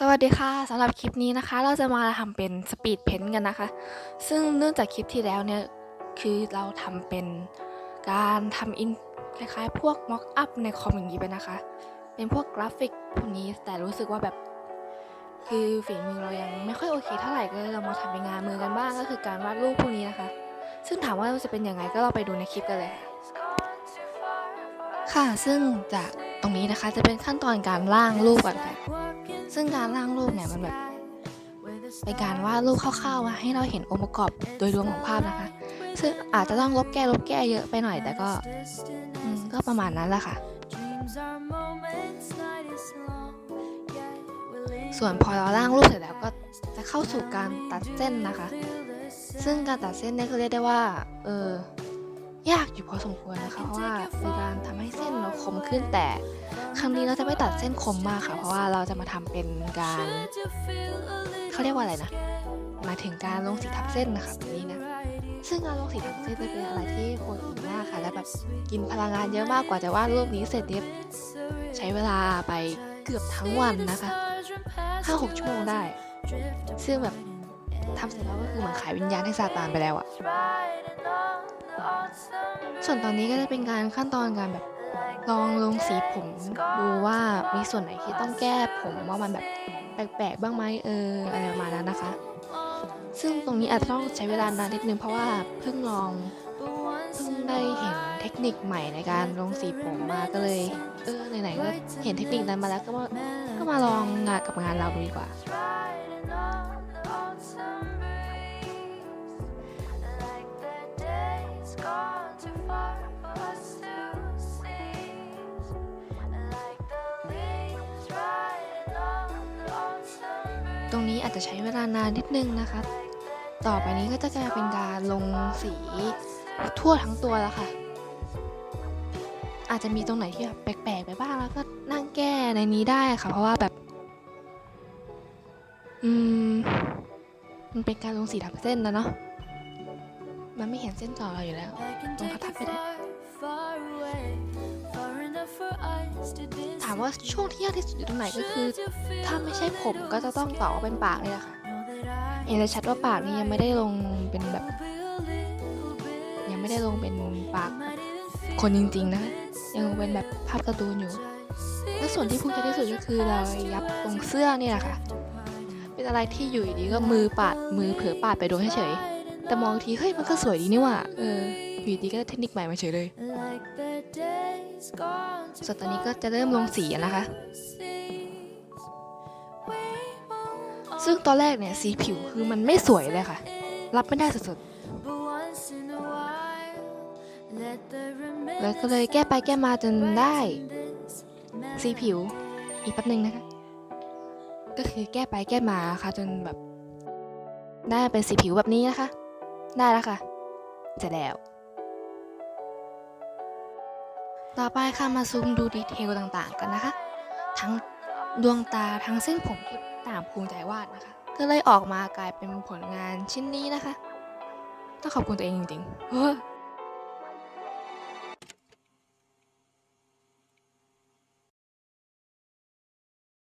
สวัสดีค่ะสำหรับคลิปนี้นะคะ เราจะมาทำเป็นสปีดเพนกันนะคะ ซึ่งเนื่องจากคลิปที่แล้วเนี่ย คือเราทำเป็นการทำอินคล้ายๆ พวกม็อกอัพในคอมอย่างนี้ไปนะคะ เป็นพวกกราฟิกพวกนี้แต่รู้สึกว่าแบบ คือฝีมือเรายังไม่ค่อยโอเคเท่าไหร่ก็เลยเรามาทำเป็นงานมือกันบ้างก็คือการวาดรูปพวกนี้นะคะ ซึ่งถามว่าจะเป็นยังไงก็เราไปดูในคลิปกันเลย ค่ะค่ะซึ่งจาก ตรงนี้นะคะจะเป็นขั้นตอนการร่างรูปก่อนค่ะ ซึ่งการร่างรูปเนี่ยมันแบบเป็นการวาดรูปคร่าวๆมาให้เราเห็นองค์ประกอบโดยรวมของภาพนะคะ ซึ่งอาจจะต้องลบแก้ลบแก้เยอะไปหน่อย แต่ก็อก็ประมาณนั้นแหละค่ะ ส่วนพอเราร่างรูปเสร็จแล้วก็จะเข้าสู่การตัดเส้นนะคะ ซึ่งการตัดเส้นเนี่ยก็เรียกได้ว่า เออยากอยู่พอสมควรนะคะ เพราะว่าเป็นการทำให้เส้นเราคมขึ้นแต่ ครั้งนี้เราจะไม่ตัดเส้นคมมากค่ะ เพราะว่าเราจะมาทำเป็นการเขาเรียกว่าอะไรนะมาถึงการลงสีทับเส้นนะคะแบบนี้นะซึ่งการลงสีทับเส้นจะเป็นอะไรที่โหดหินมากค่ะและแบบกินพลังงานเยอะมากกว่าจะวาดรูปนี้เสร็จเนี่ยใช้เวลาไปเกือบทั้งวันนะคะห้าหกชั่วโมงได้ ซึ่งแบบทำเสร็จแล้วก็คือเหมือนขายวิญญาณให้ซาตานไปแล้วอะส่วนตอนนี้ก็จะเป็นการขั้นตอนการแบบ ลองลงสีผมดูว่ามีส่วนไหนที่ต้องแก้ผมว่ามันแบบแปลกๆบ้างไหมเอออะไรประมาณนั้นนะคะ ซึ่งตรงนี้อาจจะต้องใช้เวลานานนิดนึงเพราะว่าเพิ่งลองเพิ่งได้เห็นเทคนิคใหม่ในการลงสีผมมาก็เลย เออไหนๆก็เห็นเทคนิคนั้นมาแล้วก็มาก็มาลองงานกับงานเราดูดีกว่า ตรงนี้อาจจะใช้เวลานานนิดนึงนะคะ ต่อไปนี้ก็จะกลายเป็นการลงสีทั่วทั้งตัวแล้วค่ะ อาจจะมีตรงไหนที่แบบแปลกๆไปบ้างแล้วก็นั่งแก้ในนี้ได้ค่ะ เพราะว่าแบบอืมมันเป็นการลงสีทับเส้นนะเนาะมันไม่เห็นเส้นต่อเราอยู่แล้วตรงกระทับไปได้ ถามว่าช่วงที่ยากที่สุดอยู่ตรงไหนก็คือ ถ้าไม่ใช่ผมก็จะต้องต่อว่าเป็นปากนี่แหละค่ะเห็นได้ชัดว่าปากนี่ยังไม่ได้ลงเป็นแบบ ยังไม่ได้ลงเป็นปากคนจริง ๆ นะคะยังเป็นแบบภาพการ์ตูนอยู่ และส่วนที่ภูมิใจที่สุดก็คือเรายับตรงเสื้อเนี่ยแหละค่ะ เป็นอะไรที่อยู่ดีก็มือปาดมือเผลอปาดไปโดนเฉยแต่มองทีเฮ้ยมันก็สวยดีนี่ว่าเอออยู่ดีก็เทคนิคใหม่มาเฉยเลย ส่วนตอนนี้ก็จะเริ่มลงสีแล้วนะคะซึ่งตอนแรกเนี่ยสีผิวคือมันไม่สวยเลยค่ะ รับไม่ได้สุดๆแล้วก็เลยแก้ไปแก้มาจนได้ สีผิวอีกแป๊บนึงนะคะ ก็คือแก้ไปแก้มาค่ะจนแบบ ได้เป็นสีผิวแบบนี้นะคะ ได้แล้วค่ะเสร็จแล้ว ต่อไปค่ะมาซูมดูดีเทลต่างๆ กันนะคะ ทั้งดวงตาทั้งเส้นผมที่ต่างภูมิใจวาดนะคะก็เลยออกมากลายเป็นผลงานชิ้นนี้นะคะ ต้องขอบคุณตัวเองจริงๆ